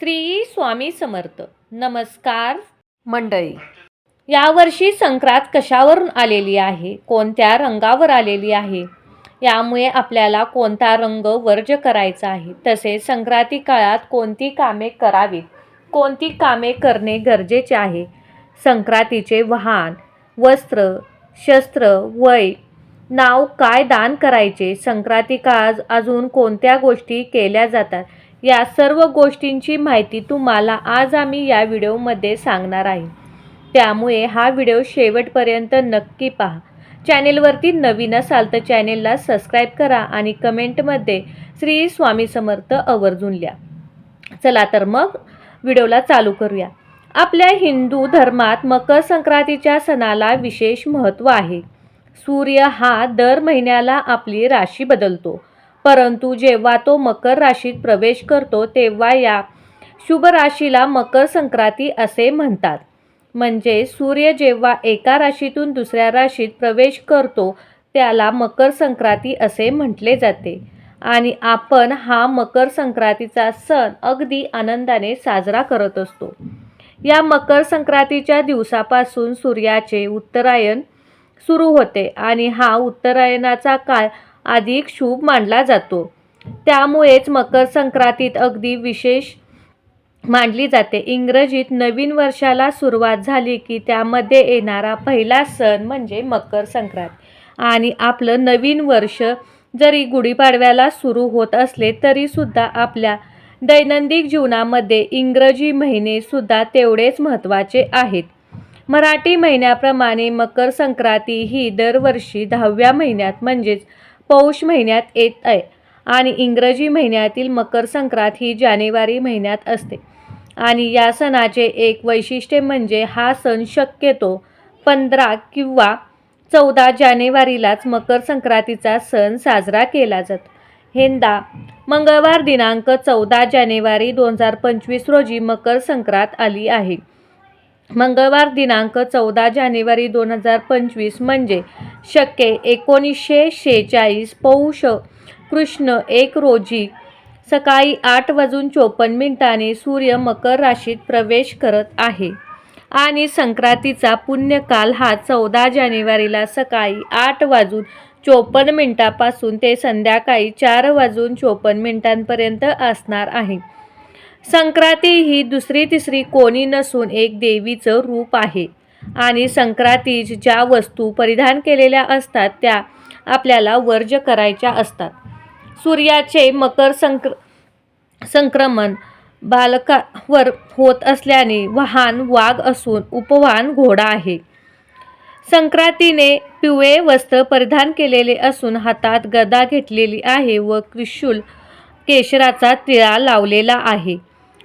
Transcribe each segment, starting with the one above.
श्री स्वामी समर्थ. नमस्कार. मंडळी यावर्षी संक्रांत कशावरून आलेली आहे? कोणत्या रंगावर आलेली आहे? यामुळे आपल्याला कोणता रंग वर्ज करायचा आहे? तसेच संक्रांती काळात कोणती कामे करावीत? कोणती कामे करणे गरजेचे आहे? संक्रांतीचे वाहन वस्त्र शस्त्र वय नाव काय दान करायचे? संक्रांती काळात अजून कोणत्या गोष्टी केल्या जातात? या सर्व गोष्टींची माहिती तुम्हाला आज आम्ही या व्हिडिओमध्ये सांगणार आहे. त्यामुळे हा व्हिडिओ शेवटपर्यंत नक्की पहा. चॅनेलवरती नवीन असाल तर चॅनेलला सबस्क्राईब करा आणि कमेंटमध्ये श्री स्वामी समर्थ आवर्जून लिहा. चला तर मग व्हिडिओला चालू करूया. आपल्या हिंदू धर्मात मकर संक्रांतीच्या सणाला विशेष महत्त्व आहे. सूर्य हा दर महिन्याला आपली राशी बदलतो. परंतु जेव्हा तो मकर राशीत प्रवेश करतो तेव्हा या शुभ राशीला मकर संक्रांती असे म्हणतात. म्हणजे सूर्य जेव्हा एका राशीतून दुसऱ्या राशीत प्रवेश करतो त्याला मकर संक्रांती असे म्हटले जाते. आणि आपण हा मकर संक्रांतीचा सण अगदी आनंदाने साजरा करत असतो. या मकर संक्रांतीच्या दिवसापासून सूर्याचे उत्तरायण सुरू होते आणि हा उत्तरायणाचा काळ अधिक शुभ मानला जातो. त्यामुळेच मकर संक्रांतीत अगदी विशेष मानली जाते. इंग्रजीत नवीन वर्षाला सुरुवात झाली की त्यामध्ये येणारा पहिला सण म्हणजे मकर संक्रांत आणि आपलं नवीन वर्ष जरी गुढीपाडव्याला सुरू होत असले तरीसुद्धा आपल्या दैनंदिन जीवनामध्ये इंग्रजी महिनेसुद्धा तेवढेच महत्त्वाचे आहेत. मराठी महिन्याप्रमाणे मकर संक्रांती ही दरवर्षी दहाव्या महिन्यात म्हणजेच पौष महिन्यात येत आहे आणि इंग्रजी महिन्यातील मकर संक्रांत ही जानेवारी महिन्यात असते. आणि या सणाचे एक वैशिष्ट्य म्हणजे हा सण शक्यतो पंधरा किंवा चौदा जानेवारीलाच मकर संक्रांतीचा सण साजरा केला जातो. हेंदा मंगळवार दिनांक चौदा जानेवारी दोन हजार पंचवीस रोजी मकर संक्रांत आली आहे. मंगळवार दिनांक चौदा जानेवारी दोन हजार पंचवीस म्हणजे शक्य एकोणीसशे शेहेचाळीस पौष कृष्ण एक रोजी सकाळी आठ वाजून चोपन्न मिनिटांनी सूर्य मकर राशीत प्रवेश करत आहे. आणि संक्रांतीचा पुण्यकाल हा चौदा जानेवारीला सकाळी आठ वाजून चोपन्न मिनिटापासून ते संध्याकाळी चार वाजून चोपन्न मिनिटांपर्यंत असणार आहे. संक्रांती ही दुसरी तिसरी कोणी नसून एक देवीचं रूप आहे. आणि संक्रांतीत ज्या वस्तू परिधान केलेल्या असतात त्या आपल्याला वर्ज करायच्या असतात. सूर्याचे मकर संक्र संक्रमण बालकावर होत असल्याने वाहन वाघ असून उपवाहन घोडा आहे. संक्रांतीने पिवळे वस्त्र परिधान केलेले असून हातात गदा घेतलेली आहे व त्रिशूल केशराचा तिळा लावलेला आहे.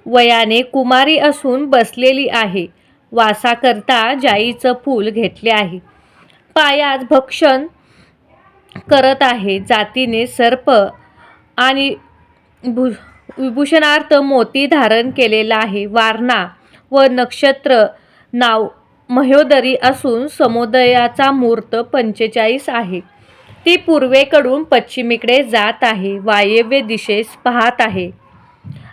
वयाने कुमारी असून बसलेली आहे. वासाकरता जाईचं फूल घेतले आहे. पायात भक्षण करत आहे. जातीने सर्प आणि भू विभूषणार्थ मोती धारण केलेला आहे. वारणा व नक्षत्र नाव महोदरी असून समुदयाचा मुहूर्त पंचेचाळीस आहे. ती पूर्वेकडून पश्चिमेकडे जात आहे. वायव्य दिशेस पाहत आहे.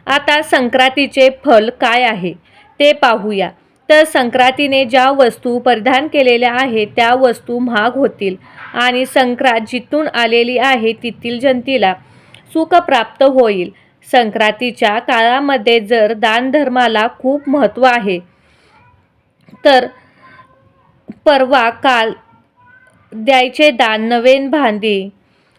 आता संक्रांतीचे फल काय आहे ते पाहूया. तर संक्रांतीने ज्या वस्तू परिधान केलेल्या आहेत त्या वस्तू महाग होतील आणि संक्रांत जिथून आलेली आहे तेथील जनतेला सुख प्राप्त होईल. संक्रांतीच्या काळामध्ये जर दानधर्माला खूप महत्त्व आहे तर परवा काल द्यायचे दान नवीन भांडी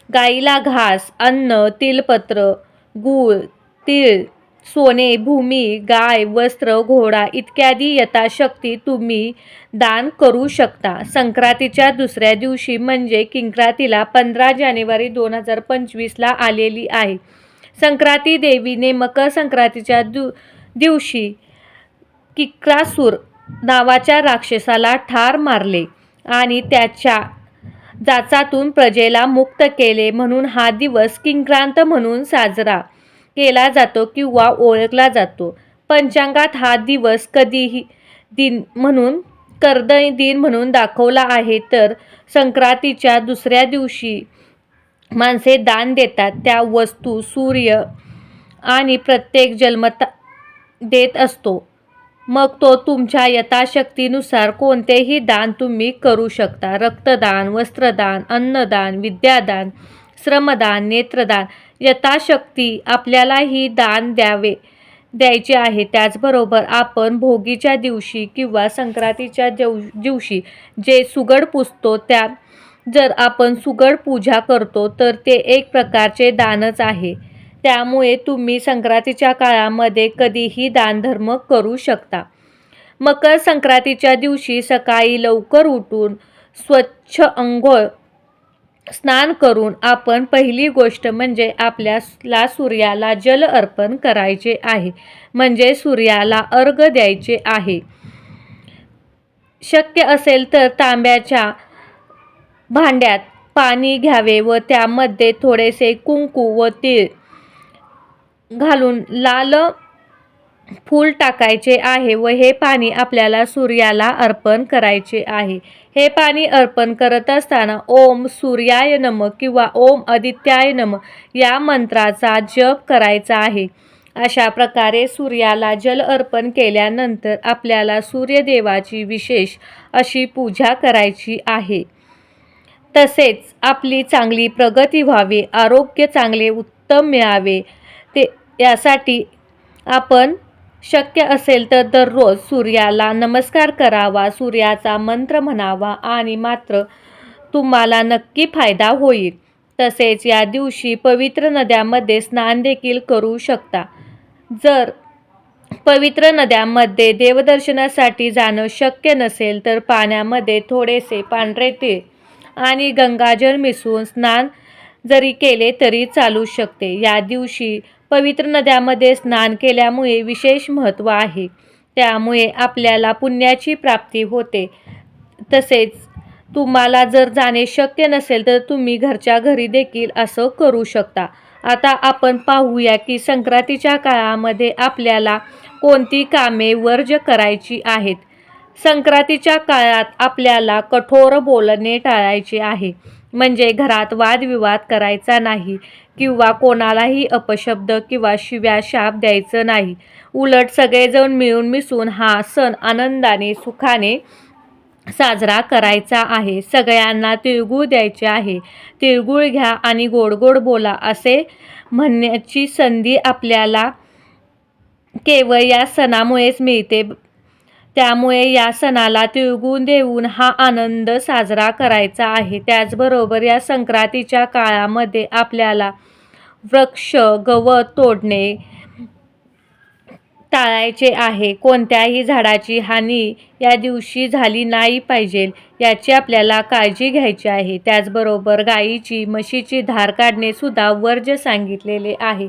गाईला घास अन्न तिलपत्र गूळ तीळ सोने भूमी गाय वस्त्र घोडा इत्यादी यथाशक्ती तुम्ही दान करू शकता. संक्रांतीच्या दुसऱ्या दिवशी म्हणजे किंक्रांतीला पंधरा जानेवारी दोन हजार पंचवीसला आलेली आहे. संक्रांती देवीने मकर संक्रांतीच्या दु दिवशी किक्रासूर नावाच्या राक्षसाला ठार मारले आणि त्याच्या जाचातून प्रजेला मुक्त केले म्हणून हा दिवस किंक्रांत म्हणून साजरा. केला जातो किंवा ओळखला जातो. पंचांगात हा दिवस कधीही दिन म्हणून कर्दय दिन म्हणून दाखवला आहे तर संक्रांतीच्या दुसऱ्या दिवशी माणसे दान देतात. त्या वस्तू सूर्य आणि प्रत्येक जन्मता देत असतो. मग तो तुमच्या यथाशक्तीनुसार कोणतेही दान तुम्ही करू शकता. रक्तदान वस्त्रदान अन्नदान विद्यादान श्रमदान नेत्रदान यथाशक्ती आपल्यालाही दान द्यावे द्यायचे आहे. त्याचबरोबर आपण भोगीच्या दिवशी किंवा संक्रांतीच्या दिव दिवशी जे सुगड पुजतो त्या जर आपण सुगड पूजा करतो तर ते एक प्रकारचे दानच आहे. त्यामुळे तुम्ही संक्रांतीच्या काळामध्ये कधीही दानधर्म करू शकता. मकर संक्रांतीच्या दिवशी सकाळी लवकर उठून स्वच्छ अंघोळ स्नान करून आपण पहिली गोष्ट म्हणजे आपल्याला सूर्याला जल अर्पण करायचे आहे. म्हणजे सूर्याला अर्घ द्यायचे आहे. शक्य असेल तर तांब्याच्या भांड्यात पाणी घ्यावे व त्यामध्ये थोडेसे कुंकू व तीळ घालून लाल फूल टाकायचे आहे व हे पाणी आपल्याला सूर्याला अर्पण करायचे आहे. हे पाणी अर्पण करत असताना ओम सूर्याय नम किंवा ओम आदित्याय नम या मंत्राचा जप करायचा आहे. अशा प्रकारे सूर्याला जल अर्पण केल्यानंतर आपल्याला सूर्यदेवाची विशेष अशी पूजा करायची आहे. तसेच आपली चांगली प्रगती व्हावी आरोग्य चांगले उत्तम मिळावे ते यासाठी आपण शक्य असेल तर दररोज सूर्याला नमस्कार करावा सूर्याचा मंत्र म्हणावा आणि मात्र तुम्हाला नक्की फायदा होईल. तसेच या दिवशी पवित्र नद्यामध्ये स्नान देखील करू शकता. जर पवित्र नद्यांमध्ये देवदर्शनासाठी जाणं शक्य नसेल तर पाण्यामध्ये थोडेसे पांढरे तीळ आणि गंगाजल मिसळून स्नान जरी केले तरी चालू शकते. या दिवशी पवित्र नद्यामध्ये स्नान केल्यामुळे विशेष महत्त्व आहे. त्यामुळे आपल्याला पुण्याची प्राप्ती होते. तसेच तुम्हाला जर जाणे शक्य नसेल तर तुम्ही घरच्या घरी देखील असं करू शकता. आता आपण पाहूया की संक्रांतीच्या काळामध्ये आपल्याला कोणती कामे वर्ज करायची आहेत? संक्रांतीच्या काळात आपल्याला कठोर बोलणे टाळायचे आहे. म्हणजे घरात वादविवाद करायचा नाही किंवा कोणालाही अपशब्द किंवा शिव्या शाप द्यायचं नाही. उलट सगळेजण मिळून मिसळून हा सण आनंदाने सुखाने साजरा करायचा आहे. सगळ्यांना तिळगुळ द्यायचे आहे. तिळगुळ घ्या आणि गोड गोड बोला असे म्हणण्याची संधी आपल्याला केवळ या सणामुळेच मिळते. त्यामुळे या सणाला तिळगुळ देऊन हा आनंद साजरा करायचा आहे. त्याचबरोबर या संक्रांतीच्या काळामध्ये आपल्याला वृक्ष गवत तोडणे टाळायचे आहे. कोणत्याही झाडाची हानी या दिवशी झाली नाही पाहिजे याची आपल्याला काळजी घ्यायची आहे. त्याचबरोबर गाईची म्हशीची धार काढणे सुद्धा वर्ज सांगितलेले आहे.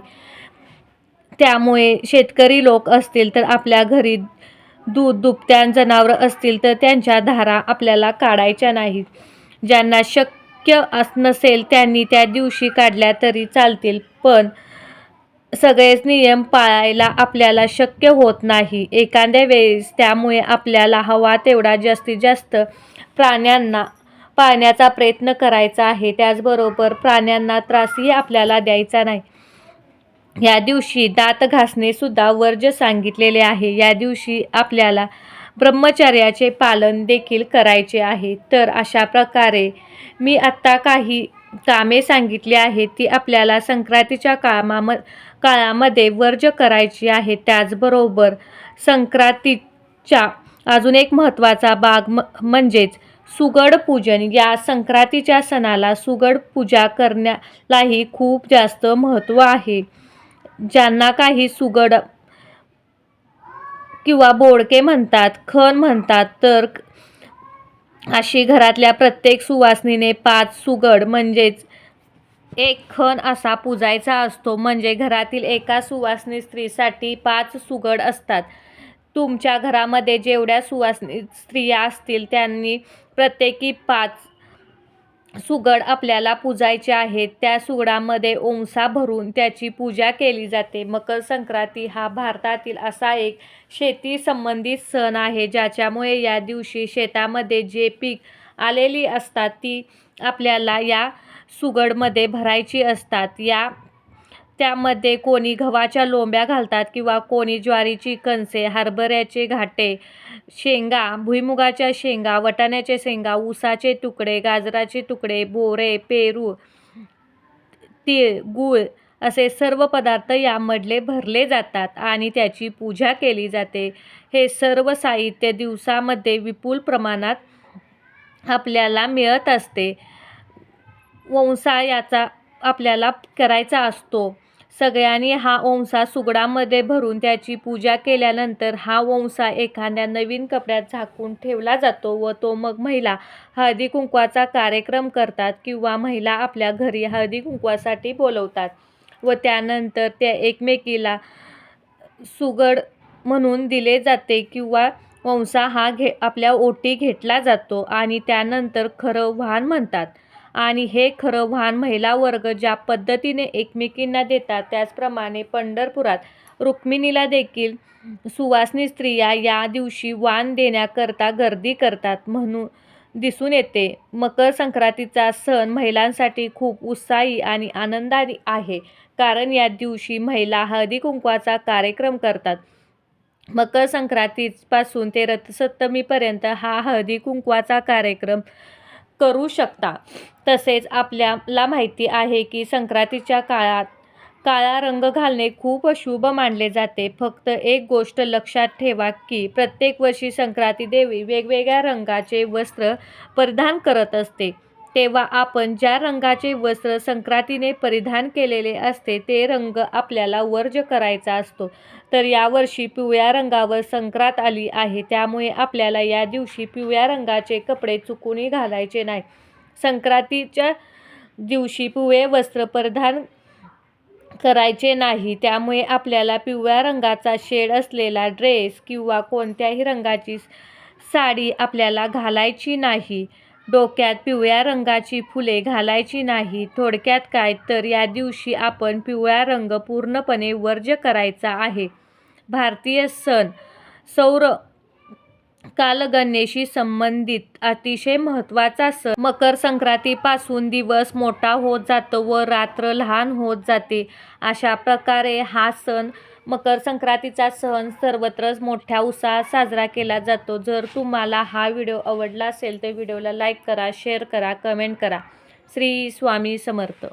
त्यामुळे शेतकरी लोक असतील तर आपल्या घरी दूध दुभत्या जनावरं असतील तर त्यांच्या धारा आपल्याला काढायच्या नाहीत. ज्यांना शक्य अस नसेल त्यांनी त्या दिवशी काढल्या तरी चालतील पण सगळेच नियम पाळायला आपल्याला शक्य होत नाही. एखाद्या वेळेस त्यामुळे आपल्याला हवा तेवढा जास्तीत जास्त प्राण्यांना पाळण्याचा प्रयत्न करायचा आहे. त्याचबरोबर प्राण्यांना त्रासही आपल्याला द्यायचा नाही. या दिवशी दात घासणे सुद्धा वर्ज सांगितलेले आहे. या दिवशी आपल्याला ब्रह्मचर्याचे पालन देखील करायचे आहे. तर अशा प्रकारे मी आत्ता काही कामे सांगितली आहेत ती आपल्याला संक्रांतीच्या कामाम काळामध्ये वर्ज करायची आहे. त्याचबरोबर संक्रांतीच्या अजून एक महत्त्वाचा भाग म म्हणजेच सुगड पूजन. या संक्रांतीच्या सणाला सुगड पूजा करण्यालाही खूप जास्त महत्त्व आहे. ज्यांना काही सुगड किंवा बोडके म्हणतात खण म्हणतात तर अशी घरातल्या प्रत्येक सुवासनीने पाच सुगड म्हणजेच एक खण असा पूजायचा असतो. म्हणजे घरातील एका सुवासनी स्त्रीसाठी पाच सुगड असतात. तुमच्या घरामध्ये जेवढ्या सुवासनी स्त्रिया असतील त्यांनी प्रत्येकी पाच सुगड आपल्याला पूजायचे आहेत. त्या सुगडामध्ये ओंसा भरून त्याची पूजा केली जाते. मकर संक्रांती हा भारतातील असा एक शेती संबंधित सण आहे ज्याच्यामुळे या दिवशी शेतामध्ये जे पीक आलेली असतात ती आपल्याला या सुगडमध्ये भरायची असतात. या त्यामध्ये कोणी गव्हाच्या लोंब्या घालतात किंवा कोणी ज्वारीची कणसे हरभऱ्याचे घाटे शेंगा भुईमुगाच्या शेंगा वटाण्याचे शेंगा ऊसाचे तुकडे गाजराचे तुकडे बोरे पेरू तीळ गूळ असे सर्व पदार्थ यामधले भरले जातात आणि त्याची पूजा केली जाते. हे सर्व साहित्य दिवसामध्ये विपुल प्रमाणात आपल्याला मिळत असते. वंसा याचा आपल्याला करायचा असतो. सगळ्यांनी हा वंसा सुगडामध्ये भरून त्याची पूजा केल्यानंतर हा वंसा एखाद्या नवीन कपड्यात झाकून ठेवला जातो व तो मग महिला हळदी कुंकवाचा कार्यक्रम करतात किंवा महिला आपल्या घरी हळदी कुंकवासाठी बोलवतात व त्यानंतर त्या एकमेकीला सुगड म्हणून दिले जाते किंवा वंसा हा घे आपल्या ओटी घेतला जातो आणि त्यानंतर खरं वाहन म्हणतात. आणि हे खरं वाहन महिला वर्ग ज्या पद्धतीने एकमेकींना देतात त्याचप्रमाणे पंढरपुरात रुक्मिणीला देखील सुवासनी स्त्रिया या दिवशी वाण देण्याकरता गर्दी करतात म्हणून दिसून येते. मकर संक्रांतीचा सण महिलांसाठी खूप उत्साही आणि आनंदारी आहे. कारण या दिवशी महिला हळदी कुंकवाचा कार्यक्रम करतात. मकर संक्रांतीपासून ते रथसप्तमीपर्यंत हा हळदी कुंकवाचा कार्यक्रम करू शकता. तसेच आपल्याला माहिती आहे की संक्रांतीच्या काळात काळा रंग घालणे खूप शुभ मानले जाते. फक्त एक गोष्ट लक्षात ठेवा की प्रत्येक वर्षी संक्रांती देवी वेगवेगळ्या रंगाचे वस्त्र परिधान करत असते. तेव्हा आपण ज्या रंगाचे वस्त्र संक्रांतीने परिधान केलेले असते ते रंग आपल्याला वर्ज करायचा असतो. तर यावर्षी पिवळ्या रंगावर संक्रांत आली आहे त्यामुळे आपल्याला या दिवशी पिवळ्या रंगाचे कपडे चुकूनही घालायचे नाही. संक्रांतीच्या दिवशी पिवळे वस्त्र परिधान करायचे नाही त्यामुळे आपल्याला पिवळ्या रंगाचा शेड असलेला ड्रेस किंवा कोणत्याही रंगाची साडी आपल्याला घालायची नाही. डोक्यात पिवळ्या रंगाची फुले घालायची नाही. थोडक्यात काय तर या दिवशी आपण पिवळा रंग पूर्णपणे वर्ज्य करायचा आहे. भारतीय सण सौर कालगणनेशी संबंधित अतिशय महत्त्वाचा सण. मकर संक्रांतीपासून दिवस मोठा होत जातो व रात्र लहान होत जाते. अशा प्रकारे हा सण मकर संक्रांतीचा सण सर्वत्र मोठ्या उत्साहात साजरा केला जातो. जर तुम्हाला हा व्हिडिओ आवडला असेल तर व्हिडिओला लाईक करा शेअर करा कमेंट करा. श्री स्वामी समर्थ.